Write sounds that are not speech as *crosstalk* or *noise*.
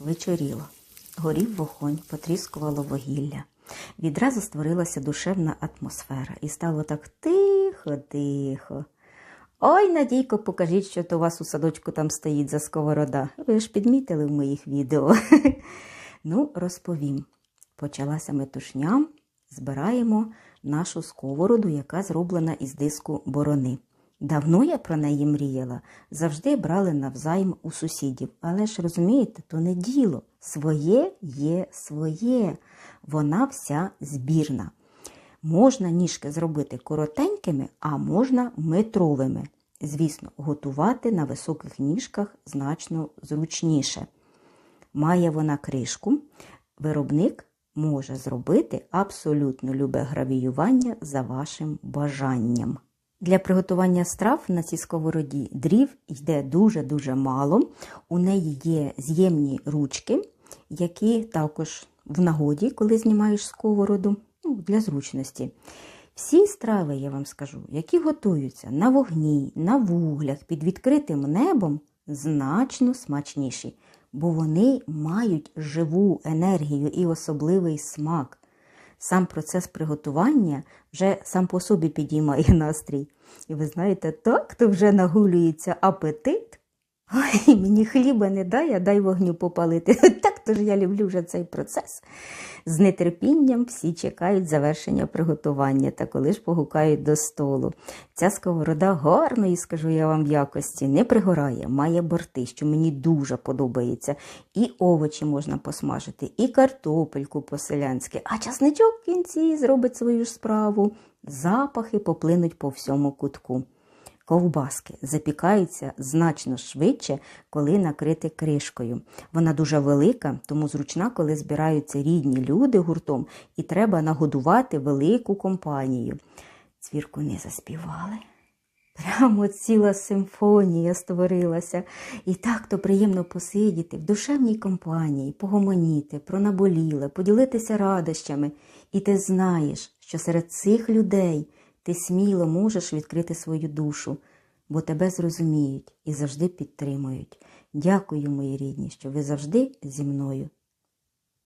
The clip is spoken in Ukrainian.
вечоріло. Горів вогонь, потріскувало вугілля. Відразу створилася душевна атмосфера і стало так тихо-тихо. Ой, Надійко, покажіть, що то у вас у садочку там стоїть за сковорода. Ви ж підмітили в моїх відео. *laughs* Ну, розповім. Почалася метушня, збираємо нашу сковороду, яка зроблена із диску борони. Давно я про неї мріяла, завжди брали навзайм у сусідів. Але ж розумієте, то не діло. Своє є своє. Вона вся збірна. Можна ніжки зробити коротенькими, а можна метровими. Звісно, готувати на високих ніжках значно зручніше. Має вона кришку, виробник може зробити абсолютно любе гравіювання за вашим бажанням. Для приготування страв на цій сковороді дрів йде дуже-дуже мало. У неї є з'ємні ручки, які також в нагоді, коли знімаєш сковороду, ну, для зручності. Всі страви, я вам скажу, які готуються на вогні, на вуглях під відкритим небом, значно смачніші, бо вони мають живу енергію і особливий смак. Сам процес приготування вже сам по собі підіймає *laughs* настрій. І ви знаєте, так то вже нагулюється апетит. Ой, мені хліба не дай, а дай вогню попалити. *laughs* Так то ж я люблю вже цей процес. З нетерпінням всі чекають завершення приготування та коли ж погукають до столу. Ця сковорода гарної, скажу я вам, якості, не пригорає, має борти, що мені дуже подобається. І овочі можна посмажити, і картопельку по-селянськи, а часничок в кінці зробить свою ж справу. Запахи поплинуть по всьому кутку. Ковбаски запікаються значно швидше, коли накрити кришкою. Вона дуже велика, тому зручна, коли збираються рідні люди гуртом, і треба нагодувати велику компанію. Цвірку не заспівали. Прямо ціла симфонія створилася, і так то приємно посидіти в душевній компанії, погомоніти, про наболіле, поділитися радощами. І ти знаєш, що серед цих людей ти сміло можеш відкрити свою душу, бо тебе зрозуміють і завжди підтримують. Дякую, мої рідні, що ви завжди зі мною.